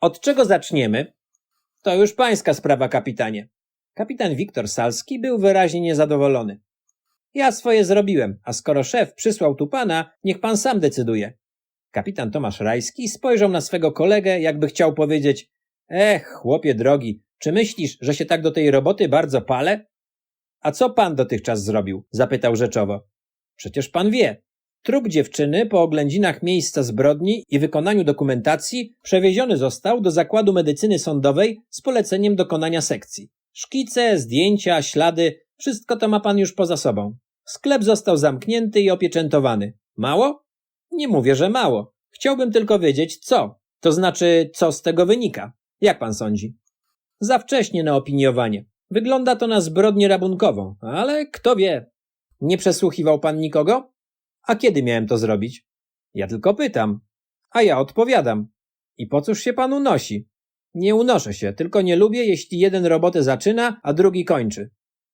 Od czego zaczniemy? To już pańska sprawa, kapitanie. Kapitan Wiktor Salski był wyraźnie niezadowolony. Ja swoje zrobiłem, a skoro szef przysłał tu pana, niech pan sam decyduje. Kapitan Tomasz Rajski spojrzał na swego kolegę, jakby chciał powiedzieć: Ech, chłopie drogi, czy myślisz, że się tak do tej roboty bardzo palę? A co pan dotychczas zrobił? zapytał rzeczowo. Przecież pan wie. Trup dziewczyny po oględzinach miejsca zbrodni i wykonaniu dokumentacji przewieziony został do zakładu medycyny sądowej z poleceniem dokonania sekcji. Szkice, zdjęcia, ślady, wszystko to ma pan już poza sobą. Sklep został zamknięty i opieczętowany. Mało? Nie mówię, że mało. Chciałbym tylko wiedzieć, co. To znaczy, co z tego wynika. Jak pan sądzi? Za wcześnie na opiniowanie. Wygląda to na zbrodnię rabunkową, ale kto wie. Nie przesłuchiwał pan nikogo? A kiedy miałem to zrobić? Ja tylko pytam. A ja odpowiadam. I po cóż się pan unosi? Nie unoszę się, tylko nie lubię, jeśli jeden robotę zaczyna, a drugi kończy.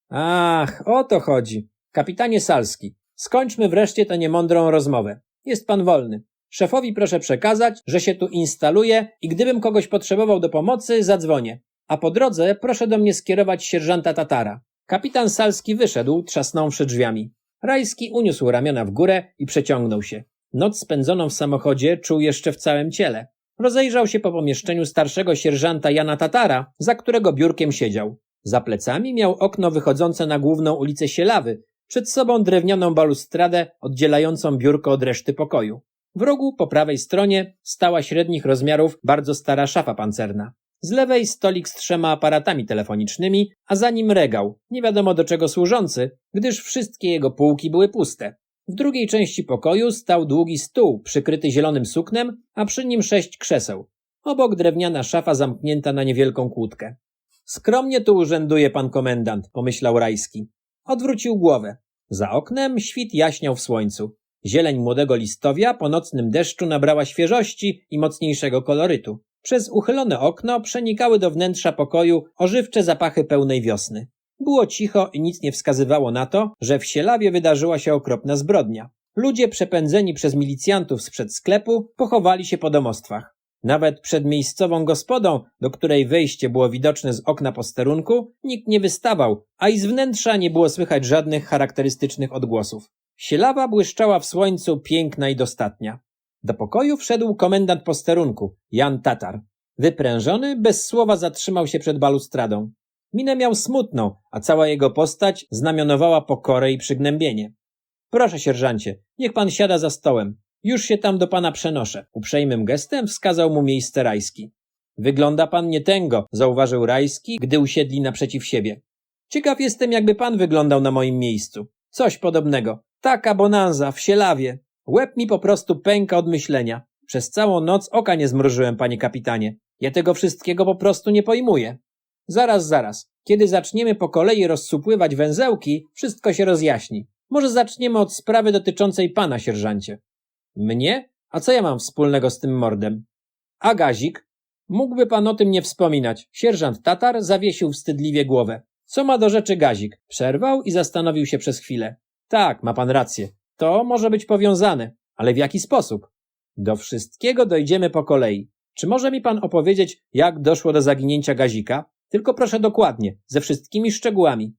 Ach, o to chodzi. Kapitanie Salski, skończmy wreszcie tę niemądrą rozmowę. Jest pan wolny. Szefowi proszę przekazać, że się tu instaluje i gdybym kogoś potrzebował do pomocy, zadzwonię. A po drodze proszę do mnie skierować sierżanta Tatara. Kapitan Salski wyszedł, trzasnąwszy drzwiami. Rajski uniósł ramiona w górę i przeciągnął się. Noc spędzoną w samochodzie czuł jeszcze w całym ciele. Rozejrzał się po pomieszczeniu starszego sierżanta Jana Tatara, za którego biurkiem siedział. Za plecami miał okno wychodzące na główną ulicę Sielawy, przed sobą drewnianą balustradę oddzielającą biurko od reszty pokoju. W rogu po prawej stronie stała średnich rozmiarów bardzo stara szafa pancerna. Z lewej stolik z trzema aparatami telefonicznymi, a za nim regał, nie wiadomo do czego służący, gdyż wszystkie jego półki były puste. W drugiej części pokoju stał długi stół przykryty zielonym suknem, a przy nim sześć krzeseł. Obok drewniana szafa zamknięta na niewielką kłódkę. Skromnie tu urzęduje pan komendant, pomyślał Rajski. Odwrócił głowę. Za oknem świt jaśniał w słońcu. Zieleń młodego listowia po nocnym deszczu nabrała świeżości i mocniejszego kolorytu. Przez uchylone okno przenikały do wnętrza pokoju ożywcze zapachy pełnej wiosny. Było cicho i nic nie wskazywało na to, że w Sielawie wydarzyła się okropna zbrodnia. Ludzie przepędzeni przez milicjantów sprzed sklepu pochowali się po domostwach. Nawet przed miejscową gospodą, do której wejście było widoczne z okna posterunku, nikt nie wystawał, a i z wnętrza nie było słychać żadnych charakterystycznych odgłosów. Sielawa błyszczała w słońcu piękna i dostatnia. Do pokoju wszedł komendant posterunku, Jan Tatar. Wyprężony, bez słowa zatrzymał się przed balustradą. Minę miał smutną, a cała jego postać znamionowała pokorę i przygnębienie. Proszę, sierżancie, niech pan siada za stołem. Już się tam do pana przenoszę. Uprzejmym gestem wskazał mu miejsce Rajski. Wygląda pan nietęgo, zauważył Rajski, gdy usiedli naprzeciw siebie. Ciekaw jestem, jakby pan wyglądał na moim miejscu. Coś podobnego. Taka bonanza w Sielawie. Łeb mi po prostu pęka od myślenia. Przez całą noc oka nie zmrużyłem, panie kapitanie. Ja tego wszystkiego po prostu nie pojmuję. Zaraz, zaraz. Kiedy zaczniemy po kolei rozsupływać węzełki, wszystko się rozjaśni. Może zaczniemy od sprawy dotyczącej pana, sierżancie. Mnie? A co ja mam wspólnego z tym mordem? A gazik? Mógłby pan o tym nie wspominać. Sierżant Tatar zawiesił wstydliwie głowę. Co ma do rzeczy gazik? Przerwał i zastanowił się przez chwilę. Tak, ma pan rację. To może być powiązane, ale w jaki sposób? Do wszystkiego dojdziemy po kolei. Czy może mi pan opowiedzieć, jak doszło do zaginięcia gazika? Tylko proszę dokładnie, ze wszystkimi szczegółami.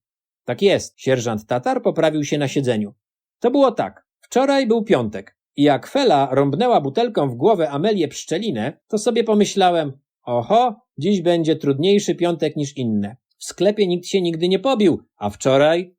Tak jest, sierżant Tatar poprawił się na siedzeniu. To było tak. Wczoraj był piątek i jak Fela rąbnęła butelką w głowę Amelię Pszczelinę, to sobie pomyślałem, oho, dziś będzie trudniejszy piątek niż inne. W sklepie nikt się nigdy nie pobił, a wczoraj...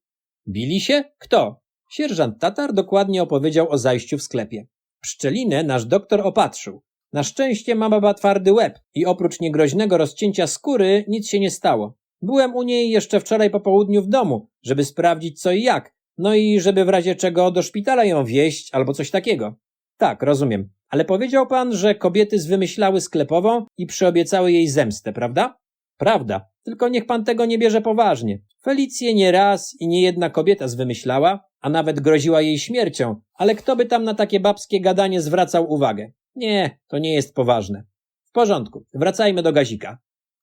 Bili się? Kto? Sierżant Tatar dokładnie opowiedział o zajściu w sklepie. Pszczelinę nasz doktor opatrzył. Na szczęście ma baba twardy łeb i oprócz niegroźnego rozcięcia skóry nic się nie stało. Byłem u niej jeszcze wczoraj po południu w domu, żeby sprawdzić co i jak, no i żeby w razie czego do szpitala ją wieść albo coś takiego. Tak, rozumiem. Ale powiedział pan, że kobiety zwymyślały sklepową i przyobiecały jej zemstę, prawda? Prawda, tylko niech pan tego nie bierze poważnie. Felicję nie raz i nie jedna kobieta zwymyślała, a nawet groziła jej śmiercią, ale kto by tam na takie babskie gadanie zwracał uwagę? Nie, to nie jest poważne. W porządku, wracajmy do gazika.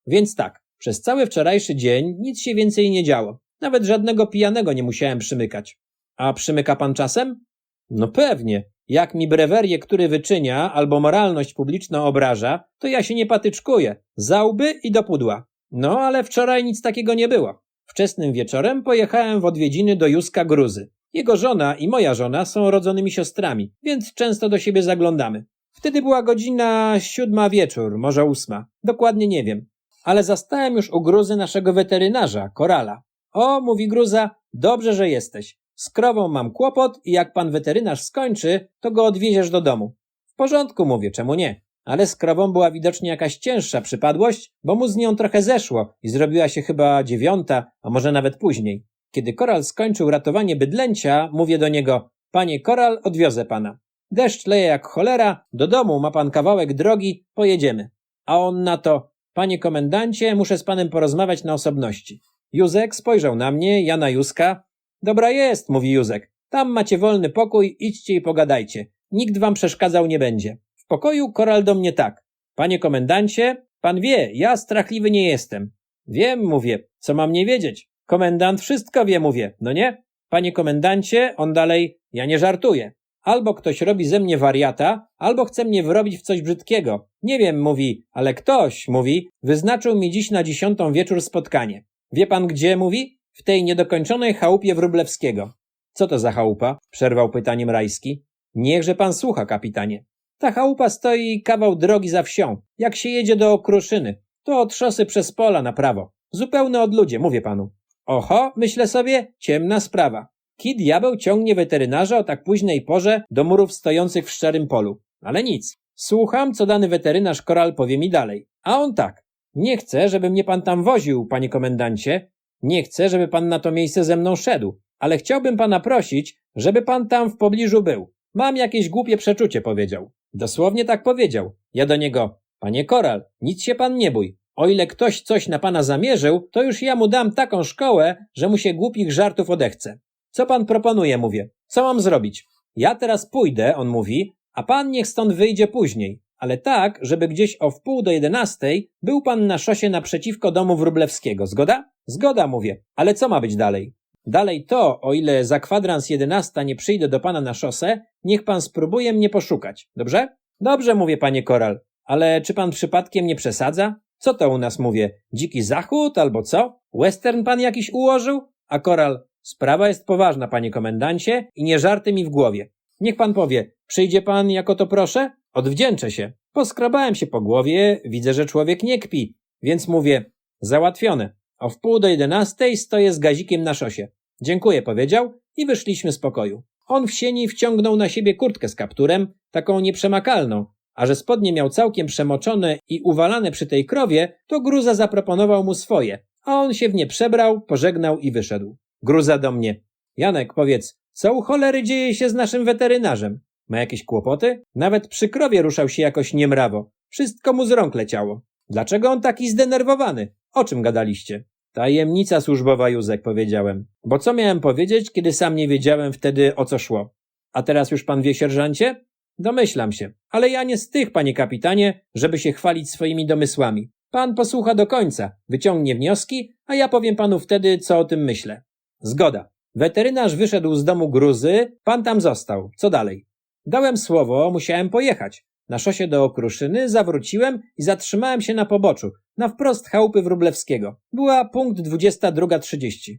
Więc tak, przez cały wczorajszy dzień nic się więcej nie działo. Nawet żadnego pijanego nie musiałem przymykać. A przymyka pan czasem? No pewnie. Jak mi brewerię, który wyczynia, albo moralność publiczną obraża, to ja się nie patyczkuję. Za łby i do pudła. No, ale wczoraj nic takiego nie było. Wczesnym wieczorem pojechałem w odwiedziny do Józka Gruzy. Jego żona i moja żona są rodzonymi siostrami, więc często do siebie zaglądamy. Wtedy była godzina siódma wieczór, może ósma. Dokładnie nie wiem. Ale zastałem już u Gruzy naszego weterynarza, Korala. O, mówi Gruza, dobrze, że jesteś. Z krową mam kłopot i jak pan weterynarz skończy, to go odwieziesz do domu. W porządku, mówię, czemu nie? Ale z krową była widocznie jakaś cięższa przypadłość, bo mu z nią trochę zeszło i zrobiła się chyba dziewiąta, a może nawet później. Kiedy Koral skończył ratowanie bydlęcia, mówię do niego, panie Koral, odwiozę pana. Deszcz leje jak cholera, do domu ma pan kawałek drogi, pojedziemy. A on na to, panie komendancie, muszę z panem porozmawiać na osobności. Józek spojrzał na mnie, ja na Józka. Dobra jest, mówi Józek. Tam macie wolny pokój, idźcie i pogadajcie. Nikt wam przeszkadzał nie będzie. Pokoju Koral do mnie tak. Panie komendancie, pan wie, ja strachliwy nie jestem. Wiem, mówię, co mam nie wiedzieć. Komendant wszystko wie, mówię, no nie? Panie komendancie, on dalej, ja nie żartuję. Albo ktoś robi ze mnie wariata, albo chce mnie wrobić w coś brzydkiego. Nie wiem, mówi, ale ktoś, mówi, wyznaczył mi dziś na dziesiątą wieczór spotkanie. Wie pan gdzie, mówi? W tej niedokończonej chałupie Wróblewskiego. Co to za chałupa? Przerwał pytaniem Rajski. Niechże pan słucha, kapitanie. Ta chałupa stoi kawał drogi za wsią. Jak się jedzie do Okruszyny, to od szosy przez pola na prawo. Zupełne odludzie, mówię panu. Oho, myślę sobie, ciemna sprawa. Ki diabeł ciągnie weterynarza o tak późnej porze do murów stojących w szczerym polu. Ale nic. Słucham, co dany weterynarz Koral powie mi dalej. A on tak. Nie chcę, żeby mnie pan tam woził, panie komendancie. Nie chcę, żeby pan na to miejsce ze mną szedł. Ale chciałbym pana prosić, żeby pan tam w pobliżu był. Mam jakieś głupie przeczucie, powiedział. Dosłownie tak powiedział. Ja do niego, panie Koral, nic się pan nie bój. O ile ktoś coś na pana zamierzył, to już ja mu dam taką szkołę, że mu się głupich żartów odechce. Co pan proponuje, mówię. Co mam zrobić? Ja teraz pójdę, on mówi, a pan niech stąd wyjdzie później. Ale tak, żeby gdzieś o wpół do jedenastej był pan na szosie naprzeciwko domu Wróblewskiego. Zgoda? Zgoda, mówię. Ale co ma być dalej? Dalej to, o ile za kwadrans jedenasta nie przyjdę do pana na szosę, niech pan spróbuje mnie poszukać. Dobrze? Dobrze, mówię, panie Koral. Ale czy pan przypadkiem nie przesadza? Co to u nas mówię? Dziki zachód albo co? Western pan jakiś ułożył? A Koral, sprawa jest poważna, panie komendancie, i nie żarty mi w głowie. Niech pan powie, przyjdzie pan jako to proszę? Odwdzięczę się. Poskrobałem się po głowie, widzę, że człowiek nie kpi, więc mówię, załatwione. O wpół do jedenastej stoję z gazikiem na szosie. Dziękuję, powiedział i wyszliśmy z pokoju. On w sieni wciągnął na siebie kurtkę z kapturem, taką nieprzemakalną, a że spodnie miał całkiem przemoczone i uwalane przy tej krowie, to Gruza zaproponował mu swoje, a on się w nie przebrał, pożegnał i wyszedł. Gruza do mnie. Janek, powiedz, co u cholery dzieje się z naszym weterynarzem? Ma jakieś kłopoty? Nawet przy krowie ruszał się jakoś niemrawo. Wszystko mu z rąk leciało. Dlaczego on taki zdenerwowany? O czym gadaliście? Tajemnica służbowa, Józek, powiedziałem. Bo co miałem powiedzieć, kiedy sam nie wiedziałem wtedy, o co szło? A teraz już pan wie, sierżancie? Domyślam się. Ale ja nie z tych, panie kapitanie, żeby się chwalić swoimi domysłami. Pan posłucha do końca, wyciągnie wnioski, a ja powiem panu wtedy, co o tym myślę. Zgoda. Weterynarz wyszedł z domu gruzy, pan tam został. Co dalej? Dałem słowo, musiałem pojechać. Na szosie do Okruszyny zawróciłem i zatrzymałem się na poboczu, na wprost chałupy Wróblewskiego. Była punkt 22.30.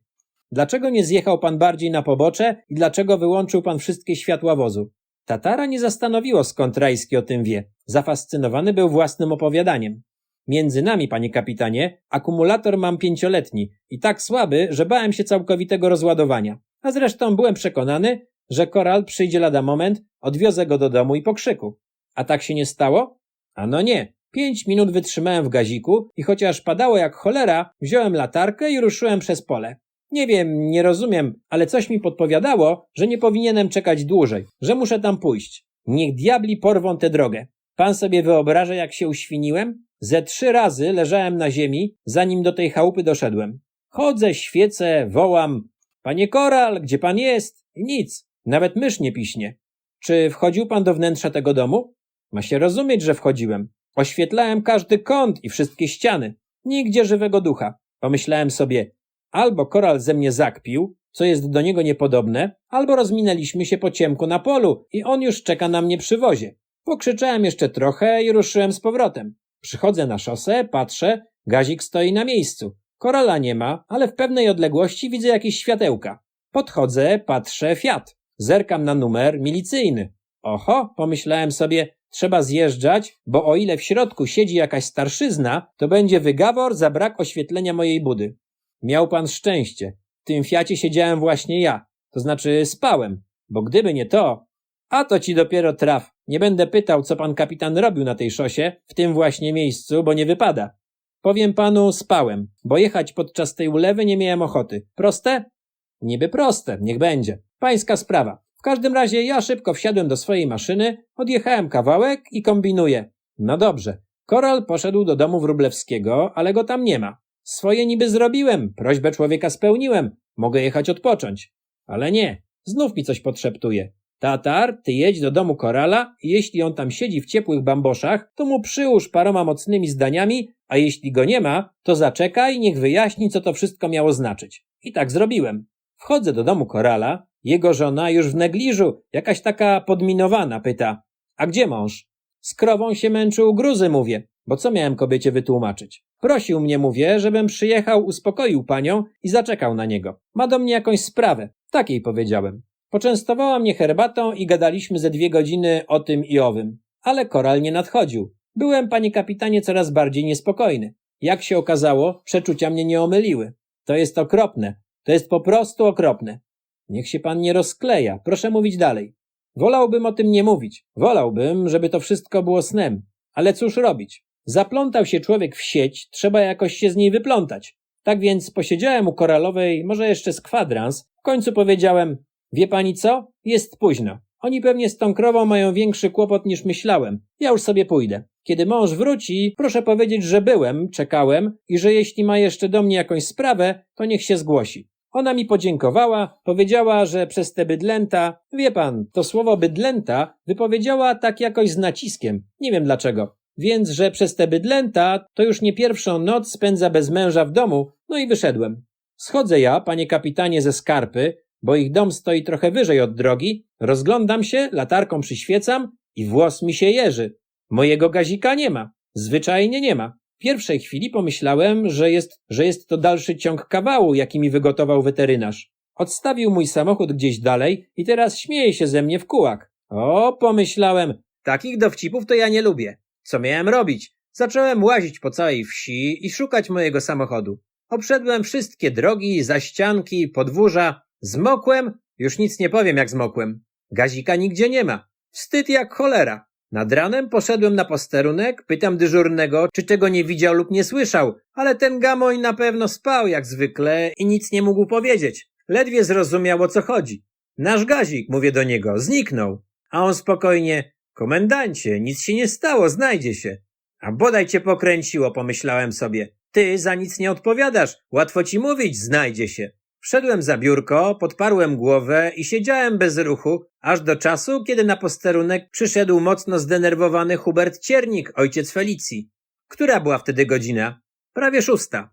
Dlaczego nie zjechał pan bardziej na pobocze i dlaczego wyłączył pan wszystkie światła wozu? Tatara nie zastanowiło, skąd Rajski o tym wie. Zafascynowany był własnym opowiadaniem. Między nami, panie kapitanie, akumulator mam pięcioletni i tak słaby, że bałem się całkowitego rozładowania. A zresztą byłem przekonany, że koral przyjdzie lada moment, odwiozę go do domu i pokrzyku. A tak się nie stało? Ano nie. Pięć minut wytrzymałem w gaziku i chociaż padało jak cholera, wziąłem latarkę i ruszyłem przez pole. Nie wiem, nie rozumiem, ale coś mi podpowiadało, że nie powinienem czekać dłużej, że muszę tam pójść. Niech diabli porwą tę drogę. Pan sobie wyobraża, jak się uświniłem? Ze trzy razy leżałem na ziemi, zanim do tej chałupy doszedłem. Chodzę, świecę, wołam. Panie Koral, gdzie pan jest? Nic. Nawet mysz nie piśnie. Czy wchodził pan do wnętrza tego domu? Ma się rozumieć, że wchodziłem. Oświetlałem każdy kąt i wszystkie ściany. Nigdzie żywego ducha. Pomyślałem sobie, albo koral ze mnie zakpił, co jest do niego niepodobne, albo rozminęliśmy się po ciemku na polu i on już czeka na mnie przy wozie. Pokrzyczałem jeszcze trochę i ruszyłem z powrotem. Przychodzę na szosę, patrzę, gazik stoi na miejscu. Korala nie ma, ale w pewnej odległości widzę jakieś światełka. Podchodzę, patrzę, Fiat. Zerkam na numer milicyjny. Oho, pomyślałem sobie, trzeba zjeżdżać, bo o ile w środku siedzi jakaś starszyzna, to będzie wygawor za brak oświetlenia mojej budy. Miał pan szczęście. W tym Fiacie siedziałem właśnie ja. To znaczy spałem, bo gdyby nie to... A to ci dopiero traf. Nie będę pytał, co pan kapitan robił na tej szosie, w tym właśnie miejscu, bo nie wypada. Powiem panu, spałem, bo jechać podczas tej ulewy nie miałem ochoty. Proste? Niby proste, niech będzie. Pańska sprawa. W każdym razie ja szybko wsiadłem do swojej maszyny, odjechałem kawałek i kombinuję. No dobrze. Koral poszedł do domu Wróblewskiego, ale go tam nie ma. Swoje niby zrobiłem, prośbę człowieka spełniłem, mogę jechać odpocząć. Ale nie, znów mi coś podszeptuje. Tatar, ty jedź do domu Korala jeśli on tam siedzi w ciepłych bamboszach, to mu przyłóż paroma mocnymi zdaniami, a jeśli go nie ma, to zaczekaj, niech wyjaśni, co to wszystko miało znaczyć. I tak zrobiłem. Wchodzę do domu Korala, jego żona już w negliżu, jakaś taka podminowana, pyta. A gdzie mąż? Z krową się męczył gruzy, mówię, bo co miałem kobiecie wytłumaczyć? Prosił mnie, mówię, żebym przyjechał, uspokoił panią i zaczekał na niego. Ma do mnie jakąś sprawę. Takiej powiedziałem. Poczęstowała mnie herbatą i gadaliśmy ze dwie godziny o tym i owym. Ale koral nie nadchodził. Byłem, panie kapitanie, coraz bardziej niespokojny. Jak się okazało, przeczucia mnie nie omyliły. To jest okropne. To jest po prostu okropne. Niech się pan nie rozkleja. Proszę mówić dalej. Wolałbym o tym nie mówić. Wolałbym, żeby to wszystko było snem. Ale cóż robić? Zaplątał się człowiek w sieć, trzeba jakoś się z niej wyplątać. Tak więc posiedziałem u koralowej, może jeszcze z kwadrans. W końcu powiedziałem, wie pani co? Jest późno. Oni pewnie z tą krową mają większy kłopot niż myślałem. Ja już sobie pójdę. Kiedy mąż wróci, proszę powiedzieć, że byłem, czekałem i że jeśli ma jeszcze do mnie jakąś sprawę, to niech się zgłosi. Ona mi podziękowała, powiedziała, że przez te bydlęta, wie pan, to słowo bydlęta wypowiedziała tak jakoś z naciskiem, nie wiem dlaczego. Więc, że przez te bydlęta to już nie pierwszą noc spędza bez męża w domu, no i wyszedłem. Schodzę ja, panie kapitanie, ze skarpy, bo ich dom stoi trochę wyżej od drogi, rozglądam się, latarką przyświecam i włos mi się jeży. Mojego gazika nie ma. Zwyczajnie nie ma. Pierwszej chwili pomyślałem, że jest, że jest to dalszy ciąg kawału, jaki mi wygotował weterynarz. Odstawił mój samochód gdzieś dalej i teraz śmieje się ze mnie w kułak. O, pomyślałem, takich dowcipów to ja nie lubię. Co miałem robić? Zacząłem łazić po całej wsi i szukać mojego samochodu. Obszedłem wszystkie drogi, zaścianki, podwórza. Zmokłem? Już nic nie powiem, jak zmokłem. Gazika nigdzie nie ma. Wstyd jak cholera. Nad ranem poszedłem na posterunek, pytam dyżurnego, czy czego nie widział lub nie słyszał, ale ten gamoń na pewno spał jak zwykle i nic nie mógł powiedzieć. Ledwie zrozumiał o co chodzi. Nasz gazik, mówię do niego, zniknął. A on spokojnie, komendancie, nic się nie stało, znajdzie się. A bodaj cię pokręciło, pomyślałem sobie. Ty za nic nie odpowiadasz, łatwo ci mówić, znajdzie się. Wszedłem za biurko, podparłem głowę i siedziałem bez ruchu, aż do czasu, kiedy na posterunek przyszedł mocno zdenerwowany Hubert Ciernik, ojciec Felicji. Która była wtedy godzina? Prawie szósta.